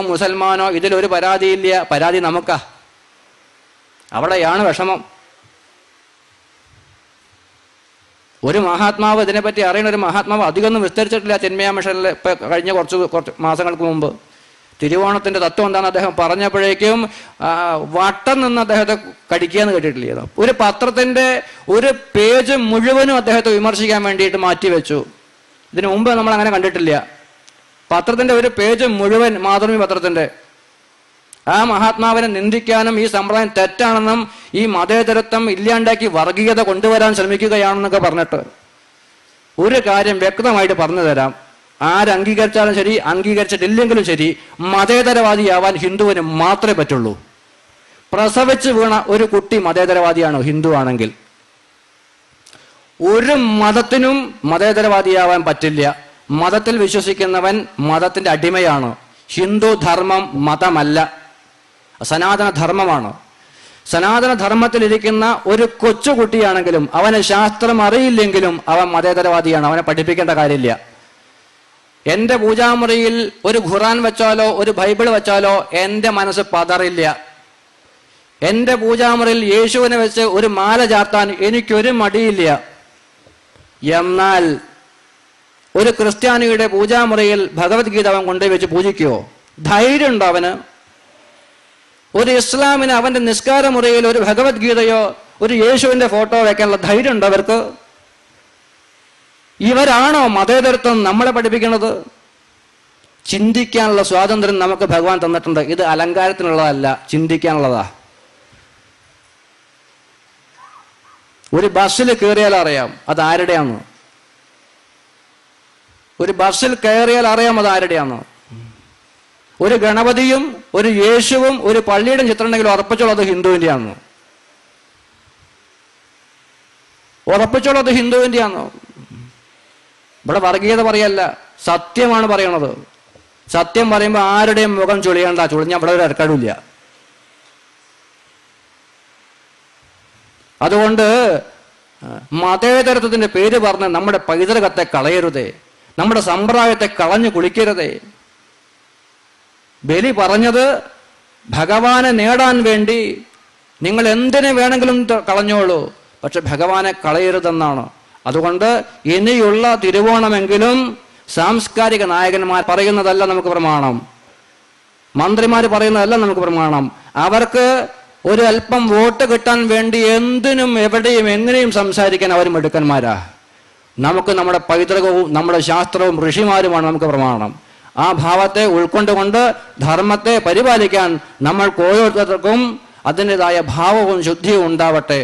മുസൽമാനോ ഇതിലൊരു പരാതിയില്ല പരാതി നമുക്കാ. അവിടെയാണ് വിഷമം. ഒരു മഹാത്മാവ് ഇതിനെപ്പറ്റി അറിയുന്ന ഒരു മഹാത്മാവ് അധികമൊന്നും വിസ്തരിച്ചിട്ടില്ല. ചിന്മയ മിഷനിൽ ഇപ്പൊ കഴിഞ്ഞ കുറച്ച് കുറച്ച് മാസങ്ങൾക്ക് മുമ്പ്. തിരുവോണത്തിന്റെ തത്വം എന്താണ് അദ്ദേഹം പറഞ്ഞപ്പോഴേക്കും വട്ടം നിന്ന് അദ്ദേഹത്തെ കടിക്കുകയെന്ന് കേട്ടിട്ടില്ല ഒരു പത്രത്തിന്റെ ഒരു പേജ് മുഴുവനും അദ്ദേഹത്തെ വിമർശിക്കാൻ വേണ്ടിയിട്ട് മാറ്റിവെച്ചു. ഇതിനു മുമ്പ് നമ്മൾ അങ്ങനെ കണ്ടിട്ടില്ല. പത്രത്തിന്റെ ഒരു പേജ് മുഴുവൻ മാതൃഭൂമി പത്രത്തിന്റെ. ആ മഹാത്മാവിനെ നിന്ദിക്കാനും ഈ സമ്പ്രദായം തെറ്റാണെന്നും ഈ മതേതരത്വം ഇല്ലാണ്ടാക്കി വർഗീയത കൊണ്ടുവരാൻ ശ്രമിക്കുകയാണെന്നൊക്കെ പറഞ്ഞിട്ട് ഒരു കാര്യം വ്യക്തമായിട്ട് പറഞ്ഞു തരാം. ആരംഗീകരിച്ചാലും ശരി അംഗീകരിച്ചിട്ടില്ലെങ്കിലും ശരി മതേതരവാദിയാവാൻ ഹിന്ദുവിന് മാത്രമേ പറ്റുള്ളൂ. പ്രസവിച്ചു വീണ ഒരു കുട്ടി മതേതരവാദിയാണോ? ഹിന്ദു ആണെങ്കിൽ. ഒരു മതത്തിനും മതേതരവാദിയാവാൻ പറ്റില്ല. മതത്തിൽ വിശ്വസിക്കുന്നവൻ മതത്തിന്റെ അടിമയാണ്. ഹിന്ദു ധർമ്മം മതമല്ല. സനാതന ധർമ്മമാണ്. സനാതന ഒരു കൊച്ചുകുട്ടിയാണെങ്കിലും അവന് ശാസ്ത്രം അറിയില്ലെങ്കിലും അവൻ മതേതരവാദിയാണ്. അവനെ പഠിപ്പിക്കേണ്ട കാര്യമില്ല. എന്റെ പൂജാമുറിയിൽ ഒരു ഖുറാൻ വെച്ചാലോ ഒരു ബൈബിൾ വെച്ചാലോ എന്റെ മനസ്സ് പതറില്ല. എന്റെ പൂജാമുറിയിൽ യേശുവിനെ വെച്ച് ഒരു മാല ചാർത്താൻ എനിക്കൊരു മടിയില്ല. എന്നാൽ ഒരു ക്രിസ്ത്യാനിയുടെ പൂജാമുറിയിൽ ഭഗവത്ഗീത അവൻ കൊണ്ടുവച്ച് പൂജിക്കുവോ? ധൈര്യമുണ്ടോ അവന്? ഒരു ഇസ്ലാമിന് അവന്റെ നിസ്കാരമുറിയിൽ ഒരു ഭഗവത്ഗീതയോ ഒരു യേശുവിന്റെ ഫോട്ടോ വെക്കാനുള്ള ധൈര്യം ഉണ്ടോ അവർക്ക്? ഇവരാണോ മതേതരത്വം നമ്മളെ പഠിപ്പിക്കുന്നത്? ചിന്തിക്കാനുള്ള സ്വാതന്ത്ര്യം നമുക്ക് ഭഗവാൻ തന്നിട്ടുണ്ട്. ഇത് അലങ്കാരത്തിനുള്ളതല്ല ചിന്തിക്കാനുള്ളതാ. ഒരു ബസ്സിൽ കയറിയാൽ അറിയാം അത് ആരുടെയാന്ന്? ഒരു ബസ്സിൽ കയറിയാൽ അറിയാം അത് ആരുടെയാണോ ഒരു ഗണപതിയും ഒരു യേശുവും ഒരു പള്ളിയുടെ ചിത്രം ഉണ്ടെങ്കിൽ ഉറപ്പിച്ചോളൂ അത് ഹിന്ദുവിന്റെയാന്ന് ഉറപ്പിച്ചോളൂ അത് ഇവിടെ വർഗീയത പറയല്ല സത്യമാണ് പറയണത്. സത്യം പറയുമ്പോൾ ആരുടെയും മുഖം ചുളിയണ്ട ചുളിഞ്ഞ ഇവിടെ ഒരു ഇറക്കടില്ല അതുകൊണ്ട് മതേതരത്വത്തിന്റെ പേര് പറഞ്ഞ് നമ്മുടെ പൈതൃകത്തെ കളയരുതേ. നമ്മുടെ സമ്പ്രദായത്തെ കളഞ്ഞു കുളിക്കരുതേ. ബലി പറഞ്ഞത് ഭഗവാനെ നേടാൻ വേണ്ടി നിങ്ങൾ എന്തിനു വേണമെങ്കിലും കളഞ്ഞോളൂ പക്ഷെ ഭഗവാനെ കളയരുതെന്നാണ്. അതുകൊണ്ട് ഇനിയുള്ള തിരുവോണമെങ്കിലും സാംസ്കാരിക നായകന്മാർ പറയുന്നതല്ല നമുക്ക് പ്രമാണം. മന്ത്രിമാർ പറയുന്നതല്ല നമുക്ക് പ്രമാണം. അവർക്ക് ഒരു അല്പം വോട്ട് കിട്ടാൻ വേണ്ടി എന്തിനും എവിടെയും എങ്ങനെയും സംസാരിക്കാൻ അവർ മിടുക്കന്മാരാ. നമുക്ക് നമ്മുടെ പൈതൃകവും നമ്മുടെ ശാസ്ത്രവും ഋഷിമാരുമാണ് നമുക്ക് പ്രമാണം. ആ ഭാവത്തെ ഉൾക്കൊണ്ടുകൊണ്ട് ധർമ്മത്തെ പരിപാലിക്കാൻ നമ്മൾക്ക് ഓരോരുത്തർക്കും അതിന്റെതായ ഭാവവും ശുദ്ധിയും ഉണ്ടാവട്ടെ.